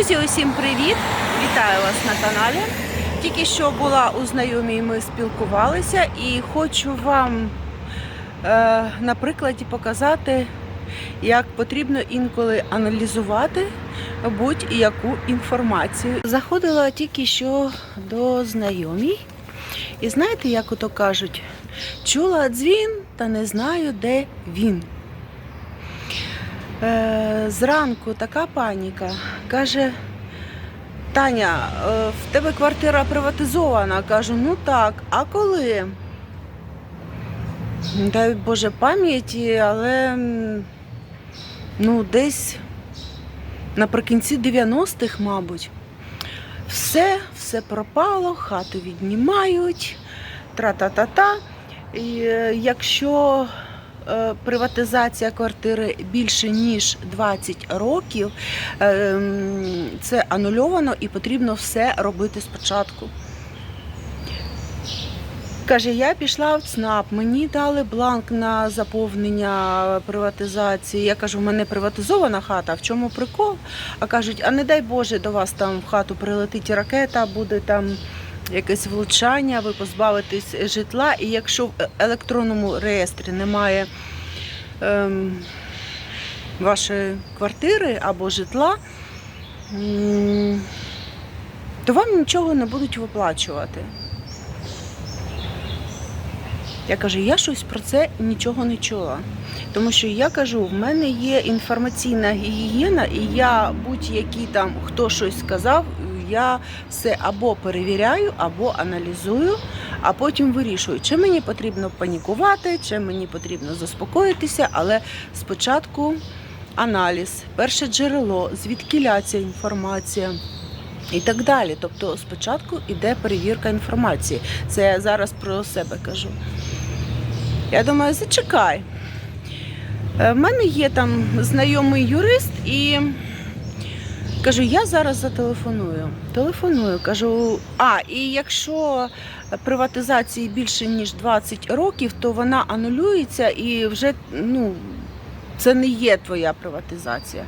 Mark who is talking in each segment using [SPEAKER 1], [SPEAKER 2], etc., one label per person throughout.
[SPEAKER 1] Друзі, усім привіт! Вітаю вас на каналі. Тільки що була у знайомій, ми спілкувалися і хочу вам е, на прикладі показати, як потрібно інколи аналізувати будь-яку інформацію. Заходила тільки що до знайомій, і знаєте, як ото кажуть, чула дзвін, та не знаю, де він. Е, зранку така паніка. Каже, Таня, е, в тебе квартира приватизована. Кажу, ну так, а коли? Дай Боже пам'яті, але ну, десь наприкінці 90-х, мабуть. Все, все пропало, хату віднімають, тра-та-та-та. І е, якщо приватизація квартири більше ніж 20 років, е, це анульовано і потрібно все робити спочатку. Каже, я пішла в ЦНАП, мені дали бланк на заповнення приватизації. Я кажу, в мене приватизована хата, в чому прикол? А кажуть, а не дай Боже, до вас там в хату прилетить ракета, буде там якесь влучання, ви позбавитесь житла. І якщо в електронному реєстрі немає ем, вашої квартири або житла, то вам нічого не будуть виплачувати. Я кажу, я щось про це нічого не чула. Тому що я кажу, в мене є інформаційна гігієна, і я будь-який там хто щось сказав, я все або перевіряю, або аналізую, а потім вирішую, чи мені потрібно панікувати, чи мені потрібно заспокоїтися, але спочатку аналіз, перше джерело, звідкіля ця інформація. І так далі. Тобто спочатку йде перевірка інформації. Це я зараз про себе кажу. Я думаю, зачекай. Е, В мене є там знайомий юрист і кажу, я зараз зателефоную. Телефоную, кажу, а, і якщо приватизації більше ніж 20 років, то вона анулюється і вже ну, це не є твоя приватизація.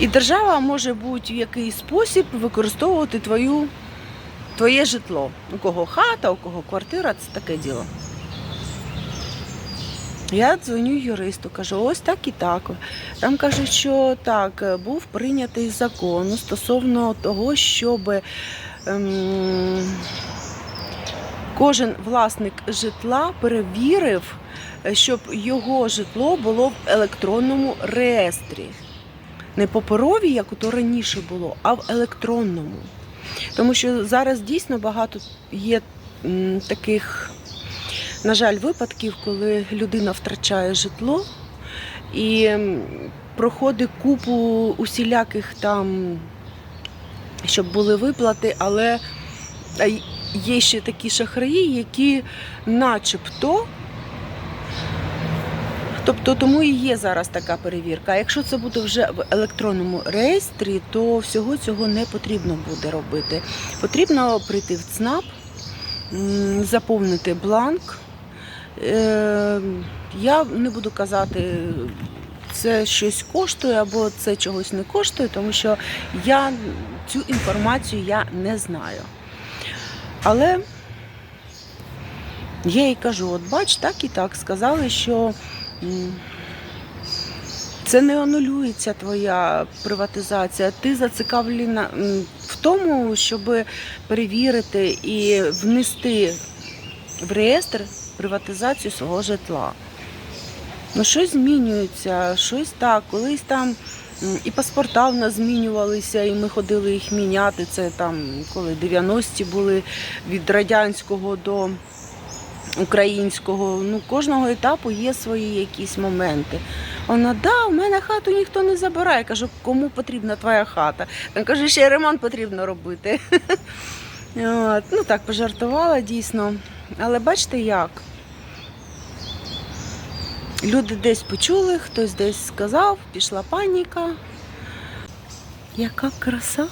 [SPEAKER 1] І держава може будь-який спосіб використовувати твою, твоє житло. У кого хата, у кого квартира, це таке діло. Я дзвоню юристу, кажу, ось так і так. Там кажуть, що так, був прийнятий закон стосовно того, щоб ем, кожен власник житла перевірив, щоб його житло було в електронному реєстрі. Не паперові, як то раніше було, а в електронному. Тому що зараз дійсно багато є таких, на жаль, випадків, коли людина втрачає житло і проходить купу усіляких там, щоб були виплати, але є ще такі шахраї, які начебто Тобто тому і є зараз така перевірка. Якщо це буде вже в електронному реєстрі, то всього цього не потрібно буде робити. Потрібно прийти в ЦНАП, заповнити бланк. Е, Я не буду казати, це щось коштує або це чогось не коштує, тому що я цю інформацію я не знаю. Але я їй кажу: от бач, так і так, сказали, що. Це не анулюється твоя приватизація. Ти зацікавлена в тому, щоб перевірити і внести в реєстр приватизацію свого житла. Ну, щось змінюється, щось так. Колись там і паспорта в нас змінювалися, і ми ходили їх міняти. Це там коли 90-ті були від радянського до українського. Ну, кожного етапу є свої якісь моменти. Вона, да, у мене хату ніхто не забирає. Я кажу, кому потрібна твоя хата? Він каже, ще ремонт потрібно робити. Ну так, пожартувала дійсно. Але бачите як? Люди десь почули, хтось десь сказав, пішла паніка. Яка краса.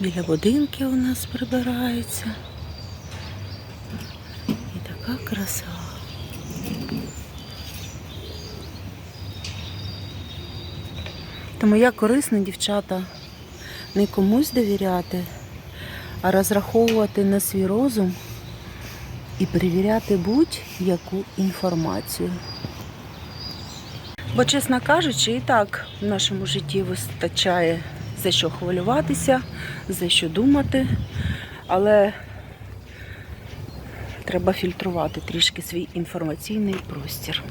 [SPEAKER 1] Біля будинків у нас прибираються. І така краса. Тому я корисна, дівчата, не комусь довіряти, а розраховувати на свій розум і перевіряти будь-яку інформацію. Бо, чесно кажучи, і так в нашому житті вистачає за що хвилюватися, за що думати, але треба фільтрувати трішки свій інформаційний простір.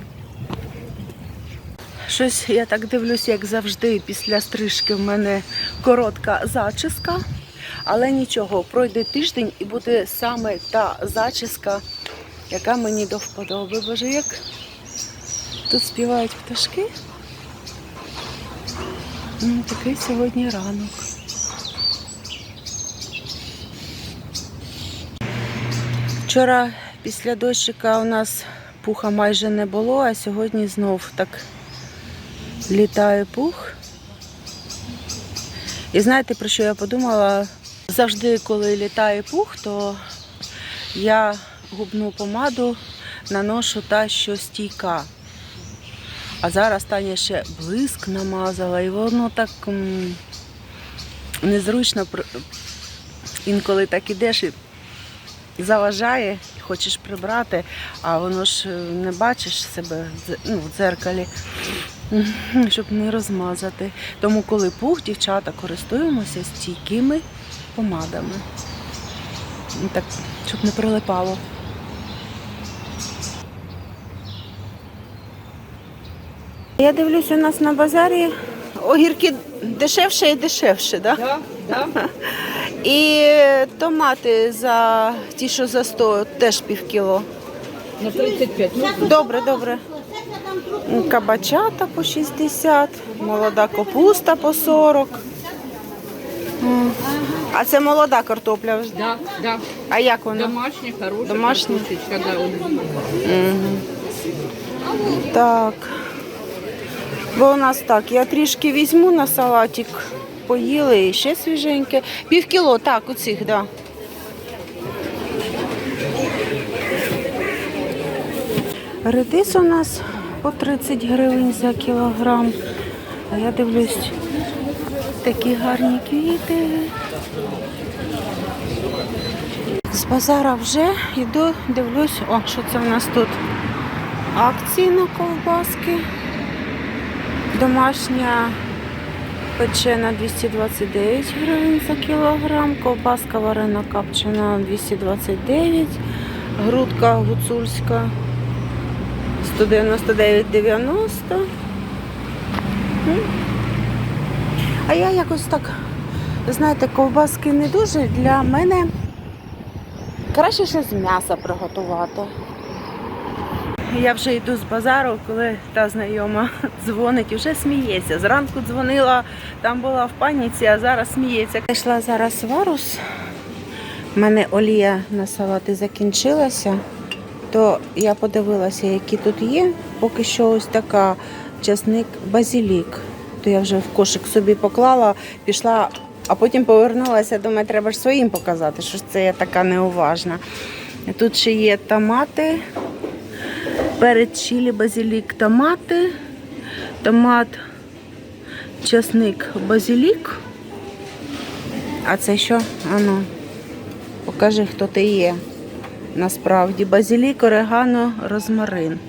[SPEAKER 1] Щось я так дивлюся, як завжди, після стрижки в мене коротка зачіска. Але нічого, пройде тиждень і буде саме та зачіска, яка мені до вподоби. Боже, як тут співають пташки. М, Такий сьогодні ранок. Вчора після дощика у нас пуха майже не було, а сьогодні знов так літає пух. І знаєте, про що я подумала? Завжди, коли літає пух, то я губну помаду наношу та, що стійка. А зараз Таня ще блиск намазала, і воно так незручно інколи так ідеш і заважає, хочеш прибрати, а воно ж е, не бачиш себе ну, в дзеркалі, щоб не розмазати. Тому, коли пух, дівчата, користуємося стійкими помадами. Ну, Так, щоб не прилипало. Я дивлюсь, у нас на базарі огірки дешевше і дешевше, так? Да?
[SPEAKER 2] Да, да.
[SPEAKER 1] І томати за ті, що за 100, теж пів кіло.
[SPEAKER 2] На 35. Ну,
[SPEAKER 1] Добре, добре. Кабачата по 60, молода капуста по 40. А це молода картопля. вже.
[SPEAKER 2] да, да.
[SPEAKER 1] А як вона?
[SPEAKER 2] Домашняя, хорошая
[SPEAKER 1] Домашняя?
[SPEAKER 2] картошечка, да. он-
[SPEAKER 1] Мгм. Так. Бо у нас так, я трішки візьму на салатик, поїли і ще свіженьке. Пів кіло, так, оцих, так. Да. Редис у нас по 30 гривень за кілограм. А я дивлюсь, такі гарні квіти. З базара вже йду, дивлюсь, о, що це в нас тут? Акції на ковбаски. Домашня печена 229 гривень за кілограм, ковбаска варена копчена 229, грудка гуцульська 199,90. А я якось так, знаєте, ковбаски не дуже для мене. Краще щось з м'яса приготувати. Я вже йду з базару, коли та знайома дзвонить, вже сміється. Зранку дзвонила, там була в паніці, а зараз сміється. Йшла зараз в Арус. У мене олія на салати закінчилася, то я подивилася, які тут є. Поки що ось така часник базілік. То я вже в кошик собі поклала, пішла, а потім повернулася. Думаю, треба ж своїм показати, що це я така неуважна. Тут ще є томати, перець чилі, базилік, томати, томат, часник, базилік. А це що? Ану, покажи, хто ти є. Насправді, базилік, орегано, розмарин.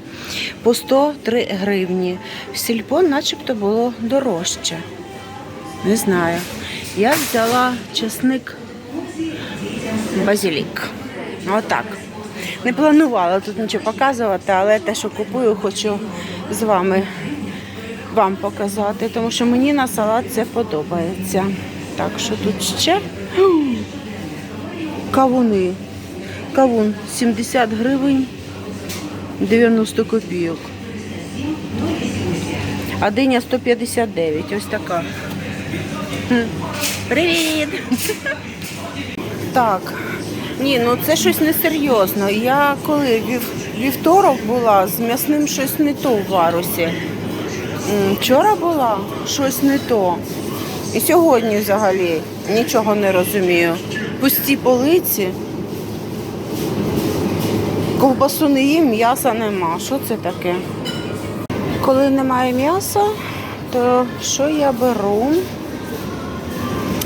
[SPEAKER 1] По 103 гривні. В сільпо начебто було дорожче. Не знаю. Я взяла часник базилік. Отак. Не планувала тут нічого показувати, але те, що купую, хочу з вами вам показати, тому що мені на салат це подобається. Так, що тут ще? Кавуни. Кавун 70 гривень 90 копійок. А диня 159. Ось така. Привіт! Так. Ні, ну це щось несерйозно. Я коли вів, вівторок була, з м'ясним щось не то в варусі. Вчора була щось не то. І сьогодні взагалі нічого не розумію. Пусті полиці. Ковбасу не їм, м'яса нема. Що це таке? Коли немає м'яса, То що я беру?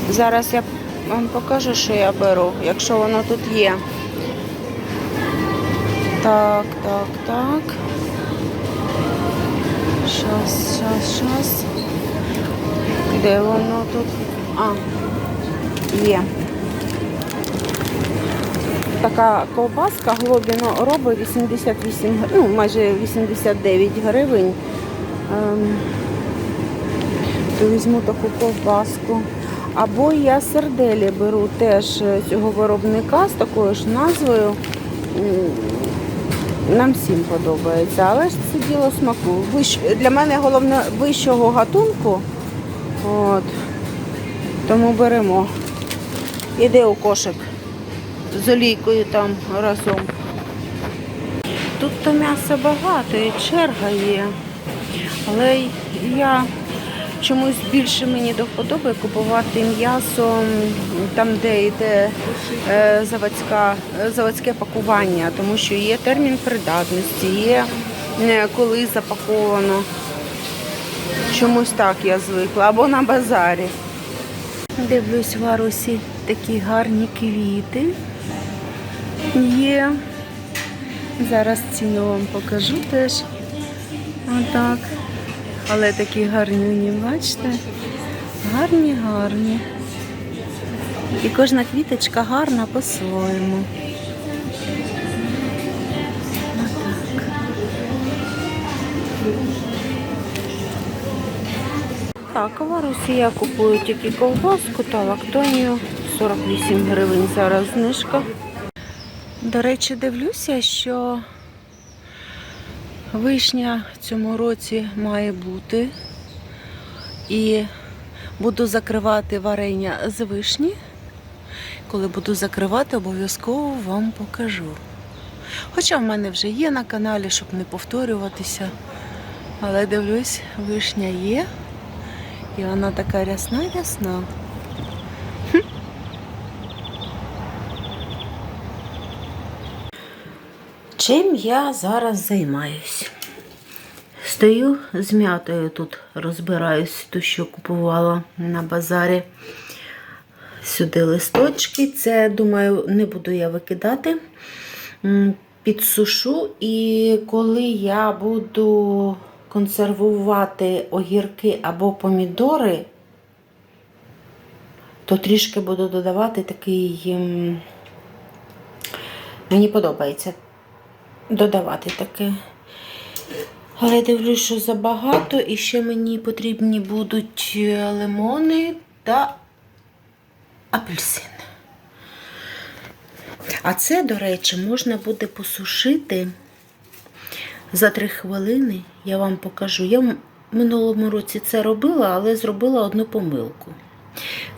[SPEAKER 1] Зараз я вам покажу, що я беру, якщо воно тут є. Так, так, так. Щас, щас, щас. Де воно тут? А, є. Така ковбаска глобіно робить 88, гр- ну, майже 89 гривень. Ем, то візьму таку ковбаску. Або я серделі беру теж цього виробника з такою ж назвою. Нам всім подобається, але ж це діло смаку. Для мене головне вищого гатунку. От. Тому беремо. Іде у кошик з олійкою там разом. Тут то м'яса багато і черга є. Але я чомусь більше мені до вподоби купувати м'ясо там, де йде е, заводська, заводське пакування, тому що є термін придатності, є е, коли запаковано. Чомусь так я звикла, або на базарі. Дивлюсь в Арусі такі гарні квіти. Є. Зараз ціну вам покажу теж. Отак. Але такі гарнюні, бачите? Гарні, гарні. І кожна квіточка гарна по-своєму. Так, в Арусі я купую тільки ковбаску та лактонію. 48 гривень зараз знижка. До речі, дивлюся, що вишня в цьому році має бути. І буду закривати варення з вишні. Коли буду закривати, обов'язково вам покажу. Хоча в мене вже є на каналі, щоб не повторюватися. Але дивлюсь, вишня є. І вона така рясна-рясна. Чим я зараз займаюсь? Стою з м'ятою тут, розбираюсь, ту, що купувала на базарі. Сюди листочки. Це, думаю, не буду я викидати. Підсушу, і коли я буду консервувати огірки або помідори, то трішки буду додавати такий. ем, Мені подобається додавати таке. Але дивлюсь, що забагато, і ще мені потрібні будуть е, лимони та апельсини. А це, до речі, можна буде посушити за 3 хвилини. Я вам покажу. Я в минулому році це робила, але зробила одну помилку.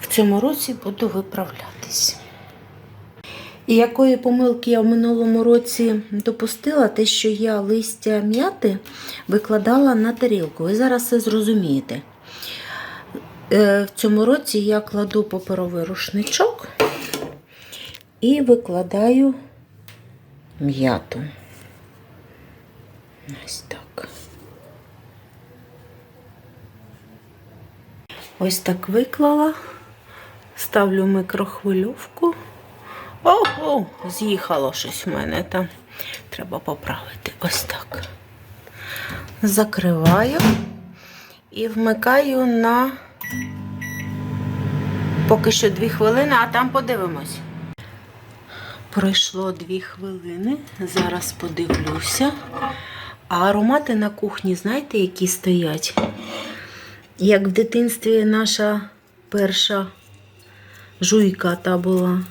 [SPEAKER 1] В цьому році буду виправлятись. І якої помилки я в минулому році допустила, те, що я листя м'яти викладала на тарілку. Ви зараз це зрозумієте. Е, В цьому році я кладу паперовий рушничок і викладаю м'яту. Ось так. Ось так виклала, ставлю в микрохвильовку. О, о, з'їхало щось в мене там. Треба поправити. Ось так. Закриваю і вмикаю на поки що 2 хвилини, а там подивимось. Пройшло 2 хвилини. Зараз подивлюся. А аромати на кухні, знаєте, які стоять? Як в дитинстві наша перша жуйка та була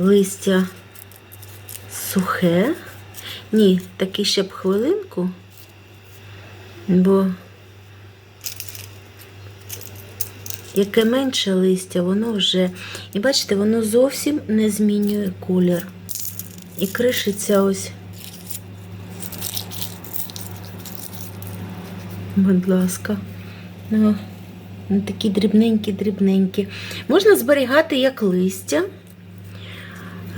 [SPEAKER 1] листя сухе. Ні, таки ще б хвилинку, бо яке менше листя, воно вже. І бачите, воно зовсім не змінює колір. І кришиться ось. Будь ласка. Ну, такі дрібненькі-дрібненькі. Можна зберігати як листя.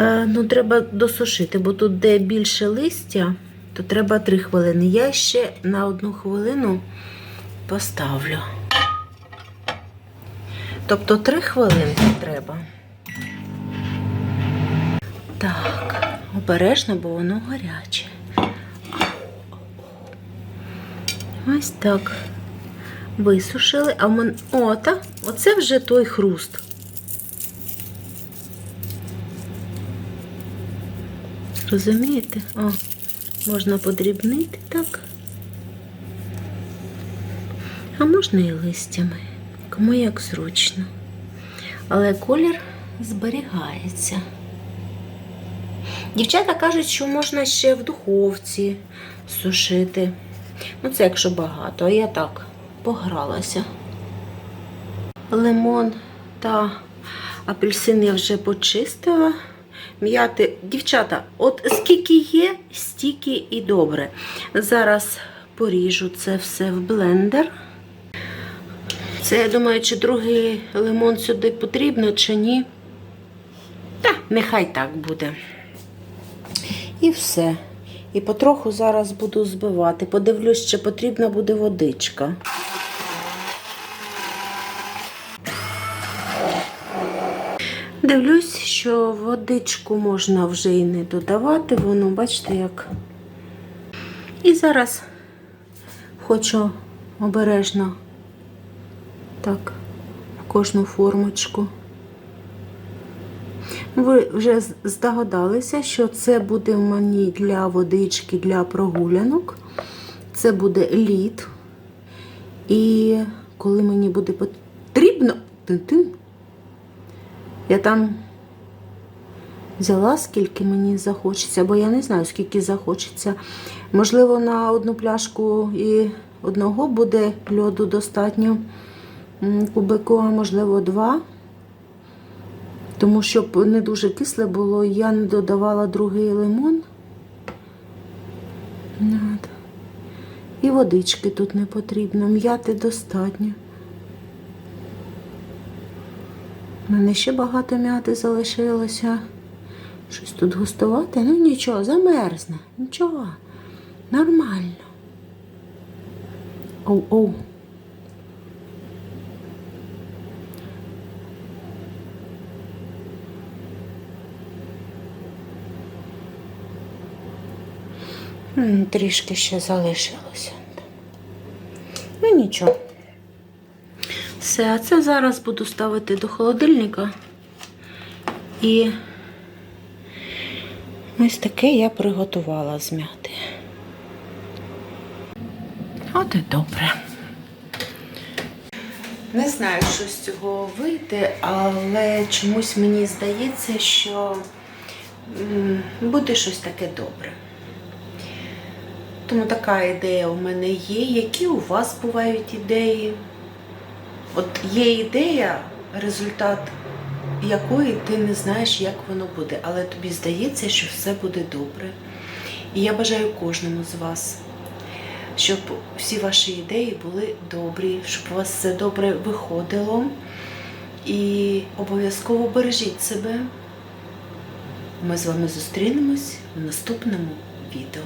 [SPEAKER 1] Е, Ну, треба досушити, бо тут, де більше листя, то треба 3 хвилини. Я ще на одну хвилину поставлю. Тобто три хвилинки треба. Так, обережно, бо воно гаряче. Ось так. Висушили, а в. О, так, оце вже той хруст. Розумієте? О, можна подрібнити так. А можна і листями, кому як зручно. Але колір зберігається. Дівчата кажуть, що можна ще в духовці сушити. Ну, це якщо багато, а я так погралася. Лимон та апельсин я вже почистила. М'яти, дівчата, от скільки є, стільки і добре. Зараз поріжу це все в блендер. Це, я думаю, чи другий лимон сюди потрібно, чи ні. Та, нехай так буде. І все. І потроху зараз буду збивати. Подивлюсь, чи потрібна буде водичка. Дивлюсь, що водичку можна вже і не додавати, воно, бачите, як. І зараз хочу обережно так, в кожну формочку. Ви вже здогадалися, що це буде мені для водички, для прогулянок. Це буде лід. І коли мені буде потрібно, я там взяла, скільки мені захочеться, бо я не знаю, скільки захочеться. Можливо, на одну пляшку і одного буде льоду достатньо кубику, а можливо, два. Тому щоб не дуже кисле було, я не додавала другий лимон. І водички тут не потрібно, м'яти достатньо. У мене ще багато м'яти залишилося. Щось тут густувати. Ну нічого, замерзне. Нічого. Нормально. Оу-оу. Трішки ще залишилося. Ну нічого. Все, а це зараз буду ставити до холодильника. І ось таке я приготувала з м'яти. От і добре. Не знаю, що з цього вийде, але чомусь мені здається, що буде щось таке добре. Тому така ідея у мене є. Які у вас бувають ідеї? От є ідея, результат якої ти не знаєш, як воно буде, але тобі здається, що все буде добре. І я бажаю кожному з вас, щоб всі ваші ідеї були добрі, щоб у вас все добре виходило. І обов'язково бережіть себе. Ми з вами зустрінемось в наступному відео.